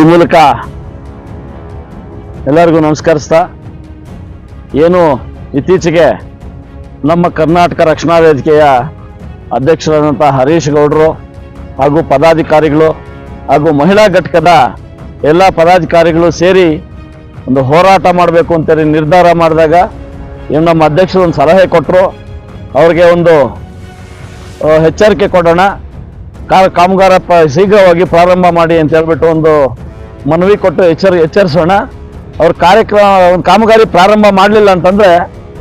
ಈ ಮೂಲಕ ಎಲ್ಲರಿಗೂ ನಮಸ್ಕರಿಸ್ತಾ, ಏನು ಇತ್ತೀಚೆಗೆ ನಮ್ಮ ಕರ್ನಾಟಕ ರಕ್ಷಣಾ ವೇದಿಕೆಯ ಅಧ್ಯಕ್ಷರಾದಂಥ ಹರೀಶ್ ಗೌಡರು ಹಾಗೂ ಪದಾಧಿಕಾರಿಗಳು ಹಾಗೂ ಮಹಿಳಾ ಘಟಕದ ಎಲ್ಲ ಪದಾಧಿಕಾರಿಗಳು ಸೇರಿ ಒಂದು ಹೋರಾಟ ಮಾಡಬೇಕು ಅಂತೇಳಿ ನಿರ್ಧಾರ ಮಾಡಿದಾಗ ಇನ್ನು ನಮ್ಮ ಅಧ್ಯಕ್ಷರು ಒಂದು ಸಲಹೆ ಕೊಟ್ಟರು. ಅವ್ರಿಗೆ ಒಂದು ಎಚ್ಚರಿಕೆ ಕೊಡೋಣ. ಕಾಮಗಾರ ಶೀಘ್ರವಾಗಿ ಪ್ರಾರಂಭ ಮಾಡಿ ಅಂತ ಹೇಳ್ಬಿಟ್ಟು ಒಂದು ಮನವಿ ಕೊಟ್ಟು ಎಚ್ಚರಿ ಎಚ್ಚರಿಸೋಣ. ಅವ್ರ ಕಾರ್ಯಕ್ರಮ ಒಂದು ಕಾಮಗಾರಿ ಪ್ರಾರಂಭ ಮಾಡಲಿಲ್ಲ ಅಂತಂದರೆ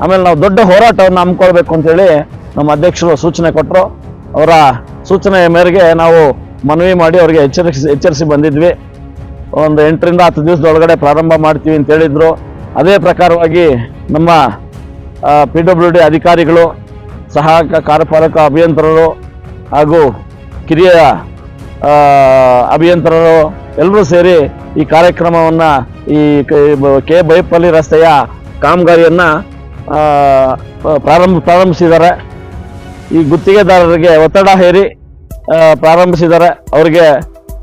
ಆಮೇಲೆ ನಾವು ದೊಡ್ಡ ಹೋರಾಟವನ್ನು ಹಮ್ಮಿಕೊಳ್ಬೇಕು ಅಂತೇಳಿ ನಮ್ಮ ಅಧ್ಯಕ್ಷರು ಸೂಚನೆ ಕೊಟ್ಟರು ಅವರ ಸೂಚನೆಯ ಮೇರೆಗೆ ನಾವು ಮನವಿ ಮಾಡಿ ಅವರಿಗೆ ಎಚ್ಚರಿಸಿ ಎಚ್ಚರಿಸಿ ಬಂದಿದ್ವಿ. ಒಂದು ಎಂಟರಿಂದ ಹತ್ತು ದಿವಸದೊಳಗಡೆ ಪ್ರಾರಂಭ ಮಾಡ್ತೀವಿ ಅಂತ ಹೇಳಿದರು. ಅದೇ ಪ್ರಕಾರವಾಗಿ ನಮ್ಮ ಪಿ ಡಬ್ಲ್ಯೂ ಡಿ ಅಧಿಕಾರಿಗಳು, ಸಹಾಯಕ ಕಾರ್ಯಪಾಲಕ ಅಭಿಯಂತರರು ಹಾಗೂ ಕಿರಿಯ ಅಭಿಯಂತರರು ಎಲ್ಲರೂ ಸೇರಿ ಈ ಕಾರ್ಯಕ್ರಮವನ್ನು ಈ ಕ- ಬೈಪಲ್ಲಿ ರಸ್ತೆಯ ಕಾಮಗಾರಿಯನ್ನು ಪ್ರಾರಂಭ, ಪ್ರಾರಂಭಿಸಿದ್ದಾರೆ. ಈ ಗುತ್ತಿಗೆದಾರರಿಗೆ ಒತ್ತಡ ಹೇರಿ ಪ್ರಾರಂಭಿಸಿದ್ದಾರೆ. ಅವರಿಗೆ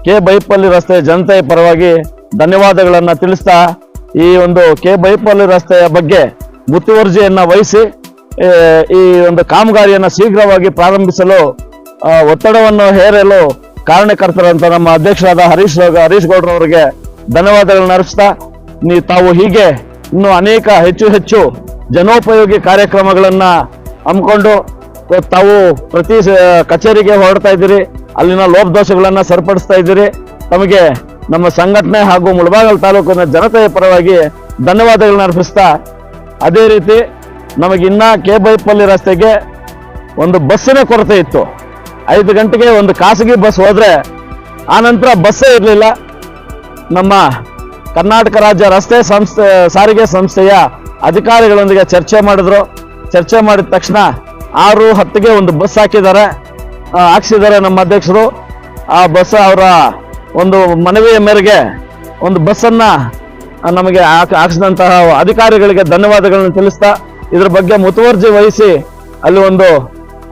ಕೆ ಬೈಪಲ್ಲಿ ರಸ್ತೆಯ ಜನತೆಯ ಪರವಾಗಿ ಧನ್ಯವಾದಗಳನ್ನು ತಿಳಿಸ್ತಾ ಈ ಒಂದು ಕೆ ಬೈಪಲ್ಲಿ ರಸ್ತೆಯ ಬಗ್ಗೆ ಮುತುವರ್ಜಿಯನ್ನು ವಹಿಸಿ ಈ ಒಂದು ಕಾಮಗಾರಿಯನ್ನು ಶೀಘ್ರವಾಗಿ ಪ್ರಾರಂಭಿಸಲು ಒತ್ತಡವನ್ನು ಹೇರಲು ಕಾರಣಕರ್ತರಂತ ನಮ್ಮ ಅಧ್ಯಕ್ಷರಾದ ಹರೀಶ್ ಹರೀಶ್ ಗೌಡ್ರವರಿಗೆ ಧನ್ಯವಾದಗಳನ್ನ ಅರ್ಪಿಸ್ತಾ ನೀ ತಾವು ಹೀಗೆ ಇನ್ನು ಅನೇಕ ಹೆಚ್ಚು ಹೆಚ್ಚು ಜನೋಪಯೋಗಿ ಕಾರ್ಯಕ್ರಮಗಳನ್ನ ಹಮ್ಮಿಕೊಂಡು ತಾವು ಪ್ರತಿ ಕಚೇರಿಗೆ ಹೊರಡ್ತಾ ಇದ್ದೀರಿ. ಅಲ್ಲಿನ ಲೋಪದೋಷಗಳನ್ನ ಸರಿಪಡಿಸ್ತಾ ಇದ್ದೀರಿ. ತಮಗೆ ನಮ್ಮ ಸಂಘಟನೆ ಹಾಗೂ ಮುಳಬಾಗಲ್ ತಾಲೂಕಿನ ಜನತೆಯ ಪರವಾಗಿ ಧನ್ಯವಾದಗಳನ್ನ ಅರ್ಪಿಸ್ತಾ ಅದೇ ರೀತಿ ನಮಗಿನ್ನ ಕೆ ಬೈಪಲ್ಲಿ ರಸ್ತೆಗೆ ಒಂದು ಬಸ್ಸಿನ ಕೊರತೆ ಇತ್ತು. ಐದು ಗಂಟೆಗೆ ಒಂದು ಖಾಸಗಿ ಬಸ್ ಹೋದ್ರೆ ಆ ನಂತರ ಬಸ್ಸೇ ಇರಲಿಲ್ಲ. ನಮ್ಮ ಕರ್ನಾಟಕ ರಾಜ್ಯ ರಸ್ತೆ ಸಂಸ್ಥೆ, ಸಾರಿಗೆ ಸಂಸ್ಥೆಯ ಅಧಿಕಾರಿಗಳೊಂದಿಗೆ ಚರ್ಚೆ ಮಾಡಿದ್ರು. ಚರ್ಚೆ ಮಾಡಿದ ತಕ್ಷಣ ಆರು ಹತ್ತಿಗೆ ಒಂದು ಬಸ್ ಹಾಕಿದ್ದಾರೆ. ಹಾಕ್ಸಿದ್ದಾರೆ ನಮ್ಮ ಅಧ್ಯಕ್ಷರು. ಆ ಬಸ್ ಅವರ ಒಂದು ಮನವಿಯ ಮೇರೆಗೆ ಒಂದು ಬಸ್ಸನ್ನ ನಮಗೆ ಹಾಕ್ಸಿದಂತಹ ಅಧಿಕಾರಿಗಳಿಗೆ ಧನ್ಯವಾದಗಳನ್ನು ತಿಳಿಸ್ತಾ, ಇದ್ರ ಬಗ್ಗೆ ಮುತುವರ್ಜಿ ವಹಿಸಿ ಅಲ್ಲಿ ಒಂದು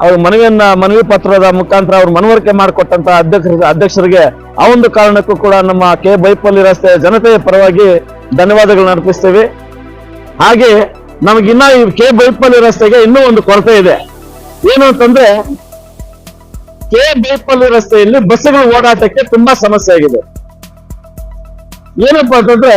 ಅವ್ರ ಮನವಿಯನ್ನ, ಮನವಿ ಪತ್ರದ ಮುಖಾಂತರ ಅವ್ರು ಮನವರಿಕೆ ಮಾಡಿಕೊಟ್ಟಂತ ಅಧ್ಯಕ್ಷ ಅಧ್ಯಕ್ಷರಿಗೆ ಆ ಒಂದು ಕಾರಣಕ್ಕೂ ಕೂಡ ನಮ್ಮ ಕೆ ಬೈಪಲ್ಲಿ ರಸ್ತೆ ಜನತೆಯ ಪರವಾಗಿ ಧನ್ಯವಾದಗಳನ್ನ ಅರ್ಪಿಸ್ತೇವೆ. ಹಾಗೆ ನಮಗಿನ್ನ ಈ ಕೆ ಬೈಪಲ್ಲಿ ರಸ್ತೆಗೆ ಇನ್ನೂ ಒಂದು ಕೊರತೆ ಇದೆ. ಏನು ಅಂತಂದ್ರೆ, ಕೆ ಬೈಪಲ್ಲಿ ರಸ್ತೆಯಲ್ಲಿ ಬಸ್ಸುಗಳ ಓಡಾಟಕ್ಕೆ ತುಂಬಾ ಸಮಸ್ಯೆ ಆಗಿದೆ. ಏನಪ್ಪಾ ಅಂತಂದ್ರೆ,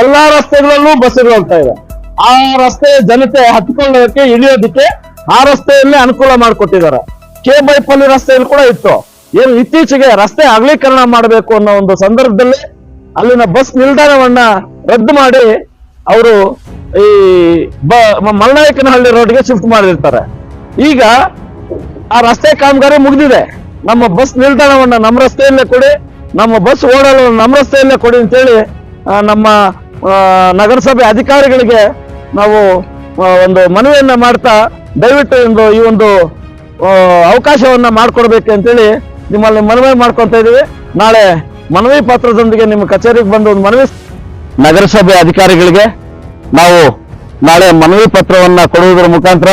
ಎಲ್ಲಾ ರಸ್ತೆಗಳಲ್ಲೂ ಬಸ್ಸುಗಳು ಹೋಗ್ತಾ ಇದೆ ಆ ರಸ್ತೆ ಜನತೆ ಹತ್ಕೊಳ್ಳೋದಕ್ಕೆ ಇಳಿಯೋದಕ್ಕೆ ಆ ರಸ್ತೆಯಲ್ಲೇ ಅನುಕೂಲ ಮಾಡಿಕೊಟ್ಟಿದ್ದಾರೆ. ಕೆ ಬೈಪಲ್ಲಿ ರಸ್ತೆಯಲ್ಲಿ ಕೂಡ ಇತ್ತು. ಏನು ಇತ್ತೀಚೆಗೆ ರಸ್ತೆ ಅಗಲೀಕರಣ ಮಾಡಬೇಕು ಅನ್ನೋ ಒಂದು ಸಂದರ್ಭದಲ್ಲಿ ಅಲ್ಲಿನ ಬಸ್ ನಿಲ್ದಾಣವನ್ನ ರದ್ದು ಮಾಡಿ ಅವರು ಈ ಮಲ್ನಾಯಕನಹಳ್ಳಿ ರೋಡ್ಗೆ ಶಿಫ್ಟ್ ಮಾಡಿರ್ತಾರೆ. ಈಗ ಆ ರಸ್ತೆ ಕಾಮಗಾರಿ ಮುಗಿದಿದೆ. ನಮ್ಮ ಬಸ್ ನಿಲ್ದಾಣವನ್ನ ನಮ್ಮ ರಸ್ತೆಯಲ್ಲೇ ಕೊಡಿ, ನಮ್ಮ ಬಸ್ ಓಡಲು ನಮ್ಮ ರಸ್ತೆಯಲ್ಲೇ ಕೊಡಿ ಅಂತೇಳಿ ನಮ್ಮ ನಗರಸಭೆ ಅಧಿಕಾರಿಗಳಿಗೆ ನಾವು ಒಂದು ಮನವಿಯನ್ನ ಮಾಡ್ತಾ ದಯವಿಟ್ಟು ಒಂದು ಈ ಒಂದು ಅವಕಾಶವನ್ನು ಅವಕಾಶವನ್ನ ಮಾಡಿಕೊಡ್ಬೇಕು ಅಂತೇಳಿ ನಿಮ್ಮಲ್ಲಿ ಮನವಿ ಮಾಡ್ಕೊತಾ ಇದ್ದೀವಿ. ನಾಳೆ ಮನವಿ ಪತ್ರದೊಂದಿಗೆ ನಿಮ್ಮ ಕಚೇರಿಗೆ ಬಂದು ಒಂದು ಮನವಿ ನಗರಸಭೆ ಅಧಿಕಾರಿಗಳಿಗೆ ನಾವು ನಾಳೆ ಮನವಿ ಪತ್ರವನ್ನ ಕೊಡುವುದರ ಮುಖಾಂತರ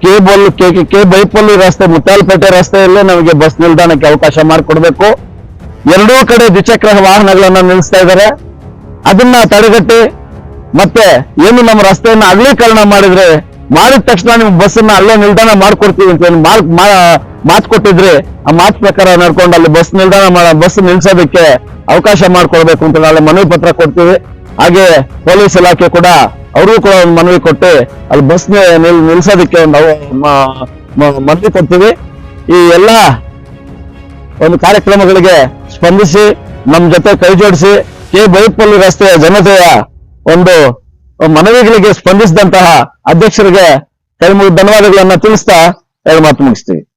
ಕೆ ಬೋಲ್ ಕೆ, ಕೆ- ಕೆ, ಬೈಪಲ್ಲಿ ರಸ್ತೆ, ಮುತ್ತಾಲ್ಪೇಟೆ ರಸ್ತೆಯಲ್ಲೇ ನಮಗೆ ಬಸ್ ನಿಲ್ದಾಣಕ್ಕೆ ಅವಕಾಶ ಮಾಡಿಕೊಡ್ಬೇಕು. ಎರಡೂ ಕಡೆ ದ್ವಿಚಕ್ರ ವಾಹನಗಳನ್ನ ನಿಲ್ಲಿಸ್ತಾ ಇದ್ದಾರೆ. ಅದನ್ನ ತಡೆಗಟ್ಟಿ ಮತ್ತೆ ಏನು ನಮ್ಮ ರಸ್ತೆಯನ್ನು ಅಗಲೀಕರಣ ಮಾಡಿದ್ರೆ ಮಾಡಿದ ತಕ್ಷಣ ನಿಮ್ಗೆ ಬಸ್ಸನ್ನ ಅಲ್ಲೇ ನಿಲ್ದಾಣ ಮಾಡ್ಕೊಡ್ತೀವಿ ಅಂತ ಮಾರ್ಕ್ ಮಾತು ಕೊಟ್ಟಿದ್ರೆ ಆ ಮಾತು ಪ್ರಕಾರ ನಡ್ಕೊಂಡು ಅಲ್ಲಿ ಬಸ್ ನಿಲ್ದಾಣ ಮಾಡ ಬಸ್ ನಿಲ್ಸೋದಕ್ಕೆ ಅವಕಾಶ ಮಾಡ್ಕೊಳ್ಬೇಕು ಅಂತ ನಾಳೆ ಮನವಿ ಪತ್ರ ಕೊಡ್ತೀವಿ. ಹಾಗೆ ಪೊಲೀಸ್ ಇಲಾಖೆ ಕೂಡ ಅವ್ರಿಗೂ ಕೂಡ ಒಂದು ಮನವಿ ಕೊಟ್ಟು ಅಲ್ಲಿ ಬಸ್ ನಿಲ್ ನಿಲ್ಸೋದಕ್ಕೆ ಒಂದು ಮನವಿ ಕೊಡ್ತೀವಿ. ಈ ಎಲ್ಲ ಒಂದು ಕಾರ್ಯಕ್ರಮಗಳಿಗೆ ಸ್ಪಂದಿಸಿ ನಮ್ಮ ಜೊತೆ ಕೈ ಜೋಡಿಸಿ ಕೆ ಬೈಪಲ್ಲಿ ರಸ್ತೆಯ ಜನತೆಯ ಒಂದು ಮನವಿಗಳಿಗೆ ಸ್ಪಂದಿಸಿದಂತಹ ಅಧ್ಯಕ್ಷರಿಗೆ ಕೈ ಧನ್ಯವಾದಗಳನ್ನ ತಿಳಿಸ್ತಾ ಎರಡು ಮಾತು ಮುಗಿಸ್ತೀವಿ.